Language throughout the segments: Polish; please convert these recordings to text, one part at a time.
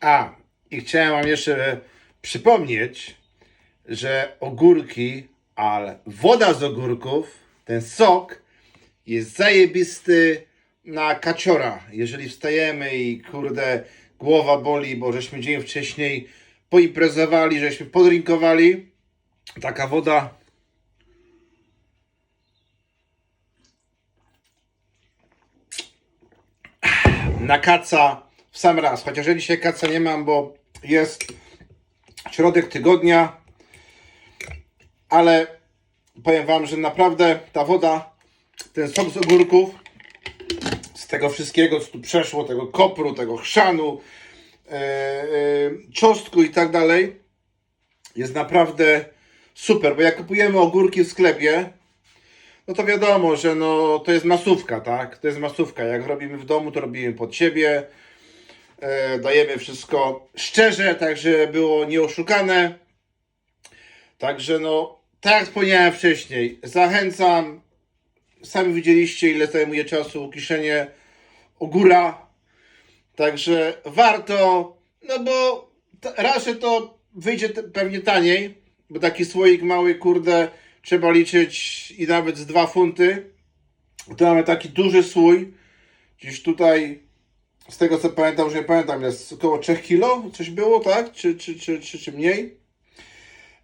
A, i chciałem Wam jeszcze przypomnieć, że ogórki, ale woda z ogórków, ten sok jest zajebisty na kaciora. Jeżeli wstajemy i kurde głowa boli, bo żeśmy dzień wcześniej poimprezowali, żeśmy podrinkowali, taka woda na kaca w sam raz. Chociaż ja dzisiaj kaca nie mam, bo jest środek tygodnia, ale powiem Wam, że naprawdę ta woda, ten sok z ogórków, z tego wszystkiego, co tu przeszło, tego kopru, tego chrzanu, e, e, czosnku i tak dalej, jest naprawdę super, bo jak kupujemy ogórki w sklepie, no to wiadomo, że no, to jest masówka, tak? To jest masówka. Jak robimy w domu, to robimy pod siebie. E, dajemy wszystko szczerze, tak żeby było nieoszukane. Także no, tak jak wspomniałem wcześniej, zachęcam. Sami widzieliście, ile zajmuje czasu kiszenie ogóra. Także warto, no bo że to wyjdzie pewnie taniej, bo taki słoik mały, kurde, trzeba liczyć i nawet z 2 funty. To mamy taki duży słój, gdzieś tutaj, z tego co pamiętam, że nie pamiętam, jest około 3 kilo, coś było, tak? Czy, czy, czy, czy, czy mniej?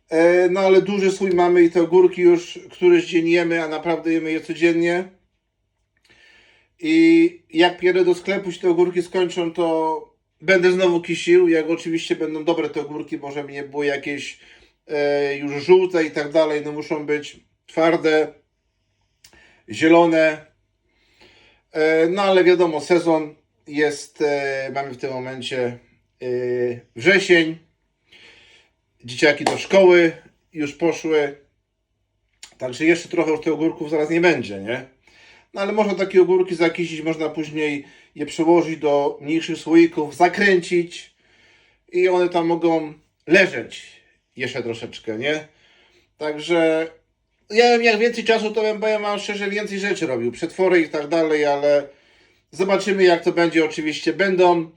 E, No ale duży słój mamy i te ogórki już któryś dzień jemy, a naprawdę jemy je codziennie. I jak pierdę do sklepu, się te ogórki skończą, to będę znowu kisił. Jak oczywiście będą dobre te ogórki, bo żeby nie było jakieś e, już żółte i tak dalej, no muszą być twarde, zielone. E, no ale wiadomo, sezon jest, e, mamy w tym momencie e, wrzesień. Dzieciaki do szkoły już poszły. Także jeszcze trochę już tych ogórków zaraz nie będzie, nie? No ale można takie ogórki zakisić, można później je przełożyć do mniejszych słoików, zakręcić i one tam mogą leżeć jeszcze troszeczkę, nie? Także ja bym jak więcej czasu, to bym, powiem wam szczerze, więcej rzeczy robił, przetwory i tak dalej, ale zobaczymy jak to będzie. Oczywiście będą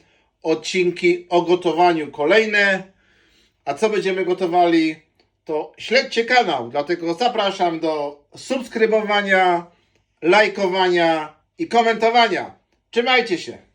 odcinki o gotowaniu kolejne, a co będziemy gotowali, to śledźcie kanał, dlatego zapraszam do subskrybowania, lajkowania i komentowania. Trzymajcie się!